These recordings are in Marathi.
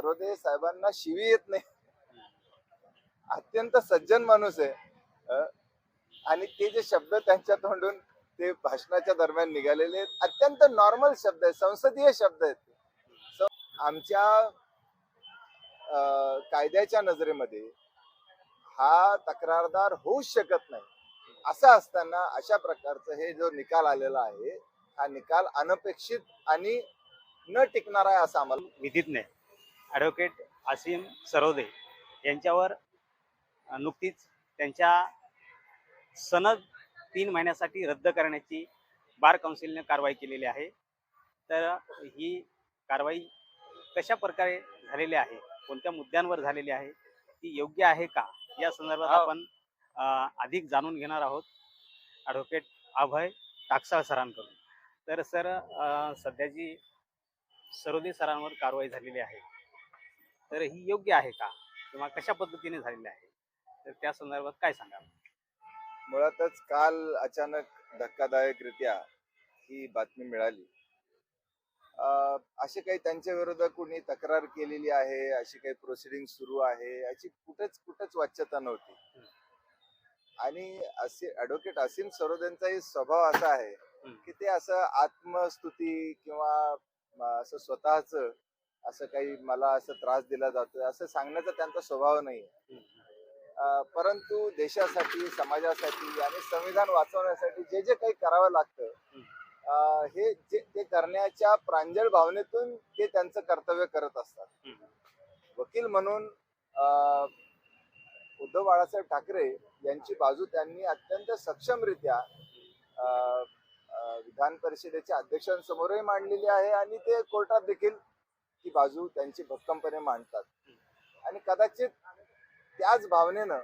साहेबांना शिवी येत नाही. अत्यंत सज्जन माणूस आहे. आणि ते जे शब्द त्यांच्या तोंडून ते भाषणाच्या दरम्यान निघालेले आहेत, अत्यंत नॉर्मल शब्द आहेत. संसदीय शब्द आहेत. आमच्या कायद्याच्या नजरेमध्ये हा तक्रारदार होऊच शकत नाही. असं असताना अशा प्रकारचं हे जो निकाल आलेला आहे हा निकाल अनपेक्षित आणि न टिकणारा आहे असं आम्हाला विधीत नाही. ॲडव्होकेट असीम सरोदे यांच्यावर नुकतीच त्यांच्या सनद तीन महिन्यासाठी रद्द करण्याची बार काउन्सिलने कारवाई केलेली आहे. तर ही कारवाई कशा प्रकारे झालेली आहे कोणत्या मुद्द्यांवर झालेली आहे ती योग्य आहे का या संदर्भात हो. आपण अधिक जाणून घेणार आहोत. ॲडव्होकेट अभय टाकसाळ सरांकडून. तर सर अ, सध्याची सरोदे सरांवर कारवाई झालेली आहे. तर ही योग्य आहे का? किंवा कशा पद्धतीने झालेली आहे? तर त्या संदर्भात काय सांगाल? मुळातच काल अचानक धक्कादायकरित्या ही बातमी मिळाली. अं, असे काही त्यांच्या विरोधात कोणी तक्रार केलेली आहे? अशी काही प्रोसिडिंग सुरू आहे? अशी कुठेच कुठेच वाच्यता नव्हती. आणि असे ऍडव्होकेट असीम सरोदेंचाही स्वभाव असा आहे की ते असं आत्मस्तुती किंवा असं स्वतःच असं काही मला असं त्रास दिला जातोय असं सांगण्याचा त्यांचा स्वभाव नाही परंतु देशासाठी समाजासाठी आणि संविधान वाचवण्यासाठी जे जे काही करावं लागतं हे जे ते करण्याच्या प्रांजळ भावनेतून ते त्यांचं कर्तव्य करत असतात. वकील म्हणून अं, उद्धव बाळासाहेब ठाकरे यांची बाजू त्यांनी अत्यंत सक्षमरित्या अं, विधान परिषदेच्या अध्यक्षांसमोरही मांडलेली आहे आणि ते कोर्टात देखील ती बाजू त्यांची भक्कमपणे मांडतात. आणि कदाचित त्याच भावनेनं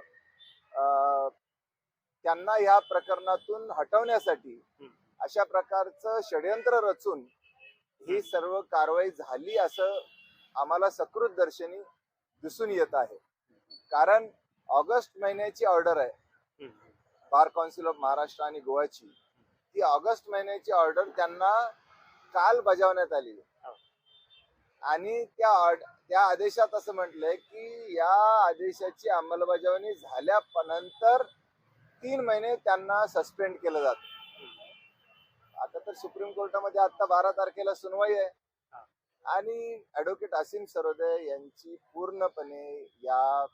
त्यांना या प्रकरणातून हटवण्यासाठी अशा प्रकारचं षडयंत्र रचून ही सर्व कारवाई झाली असं आम्हाला सकृत दर्शनी दिसून येत आहे. कारण ऑगस्ट महिन्याची ऑर्डर आहे. बार काउन्सिल ऑफ महाराष्ट्र आणि गोवाची. ती ऑगस्ट महिन्याची ऑर्डर त्यांना काल बजावण्यात आली. आणि त्या ऑर्ड त्या आदेशात असं म्हटलंय की या आदेशाची अंमलबजावणी झाल्यानंतर तीन महिने त्यांना सस्पेंड केलं जातं आता तर सुप्रीम कोर्टामध्ये आता बारा तारखेला सुनवाई आहे आणि ऍडव्होकेट असीम सरोदे यांची पूर्णपणे या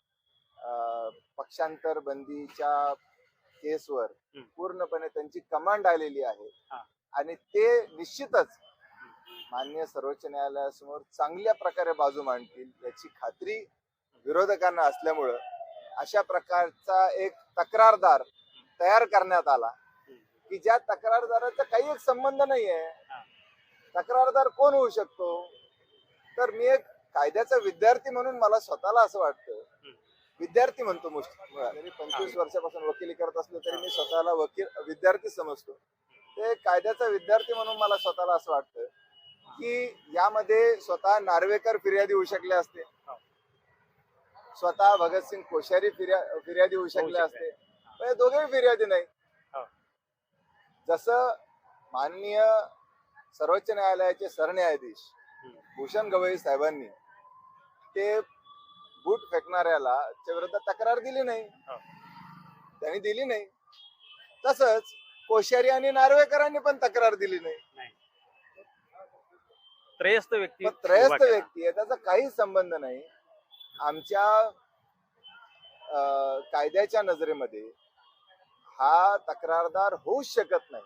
पक्षांतर बंदीच्या केसवर. पूर्णपणे त्यांची कमांड आलेली आहे. आणि ते निश्चितच मान्य सर्वोच्च न्यायालयासमोर चांगल्या प्रकारे बाजू मांडतील याची खात्री विरोधकांना असल्यामुळं अशा प्रकारचा एक तक्रारदार तयार करण्यात आला. की ज्या तक्रारदाराचा काही एक संबंध नाहीये तक्रारदार कोण होऊ शकतो? तर मी एक कायद्याचा विद्यार्थी म्हणून मला स्वतःला असं वाटतं. विद्यार्थी म्हणतो मुस्लिम पंचवीस वर्षापासून वकिली करत असलो तरी मी स्वतःला वकील विद्यार्थी समजतो. ते कायद्याचा विद्यार्थी म्हणून मला स्वतःला असं वाटतं. की यामध्ये स्वतः नार्वेकर फिर्यादी होऊ शकले असते. स्वतः भगतसिंग कोश्यारी फिर्या फिर्यादी होऊ शकले. असते. पण हे दोघेही फिर्यादी नाही. हो. जसं माननीय सर्वोच्च न्यायालयाचे सरन्यायाधीश भूषण गवई साहेबांनी ते बूट फेकणाऱ्याला विरोधात तक्रार दिली नाही. हो. त्यांनी दिली नाही. तसंच कोश्यारी आणि नार्वेकरांनी पण तक्रार दिली नाही. त्रयस्थ व्यक्ती त्रयस्थ उभा केला. व्यक्ती आहे त्याचा काही संबंध नाही. आमच्या अं, कायद्याच्या नजरेमध्ये हा तक्रारदार होऊच शकत नाही.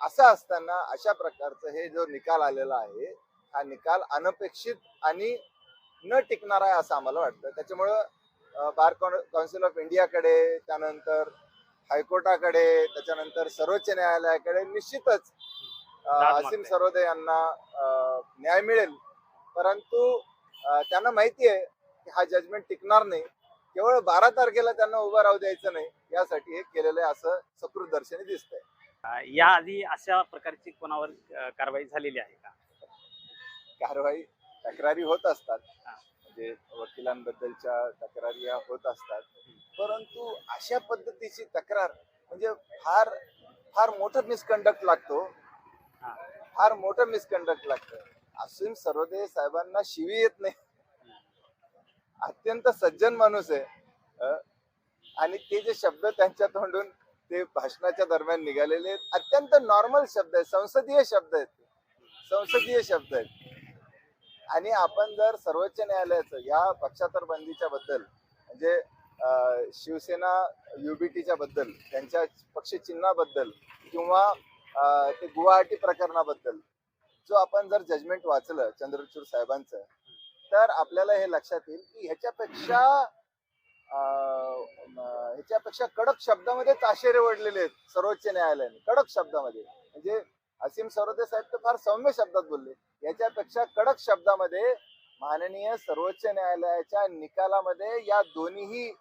असं असताना अशा प्रकारचं हे जो निकाल आलेला आहे हा निकाल अनपेक्षित आणि न टिकणारा आहे असं आम्हाला वाटतं. त्याच्यामुळं अं, बार काउन्सिल ऑफ इंडियाकडे त्यानंतर हायकोर्टाकडे त्याच्यानंतर सर्वोच्च न्यायालयाकडे निश्चितच असीम. सरोदे यांना न्याय मिळेल. परंतु त्यांना माहिती आहे की हा जजमेंट टिकणार नाही. केवळ बारा तारखेला त्यांना उभं राहू द्यायचं नाही. यासाठी हे केलेलं आहे असं सकृत दर्शनी दिसतंय. याआधी अशा प्रकारची कोणावर कारवाई झालेली आहे का? कारवाई तक्रारी होत असतात. म्हणजे वकिलांबद्दलच्या तक्रारी होत असतात. परंतु अशा पद्धतीची तक्रार म्हणजे फार फार मोठं मिसकंडक्ट लागतो. फार मोठं मिसकंडक्ट लागतं. असून सर्वदेव साहेबांना शिवी येत नाही. अत्यंत सज्जन माणूस आहे. आणि ते जे शब्द त्यांच्या तोंडून ते भाषणाच्या दरम्यान निघालेले आहेत, अत्यंत नॉर्मल शब्द आहेत. संसदीय शब्द आहेत संसदीय शब्द आहेत. आणि आपण जर सर्वोच्च न्यायालयाचं या पक्षांतर बंदीच्या बद्दल म्हणजे शिवसेना युबीटीच्या बद्दल त्यांच्या पक्षचिन्हाबद्दल किंवा ते गुवाहाटी प्रकरणाबद्दल. जो आपण जर जजमेंट वाचलं चंद्रचूर साहेबांचं तर आपल्याला हे लक्षात येईल की ह्याच्यापेक्षा अं, ह्याच्यापेक्षा कडक शब्दामध्ये ताशेरे ओढलेले आहेत सर्वोच्च न्यायालयाने. कडक शब्दामध्ये. म्हणजे असीम सरोदे साहेब तर फार सौम्य शब्दात बोलले. याच्यापेक्षा कडक शब्दामध्ये माननीय सर्वोच्च न्यायालयाच्या निकालामध्ये या दोन्हीही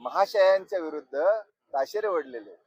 महाशयांच्या विरुद्ध ताशेरे ओढलेले आहेत.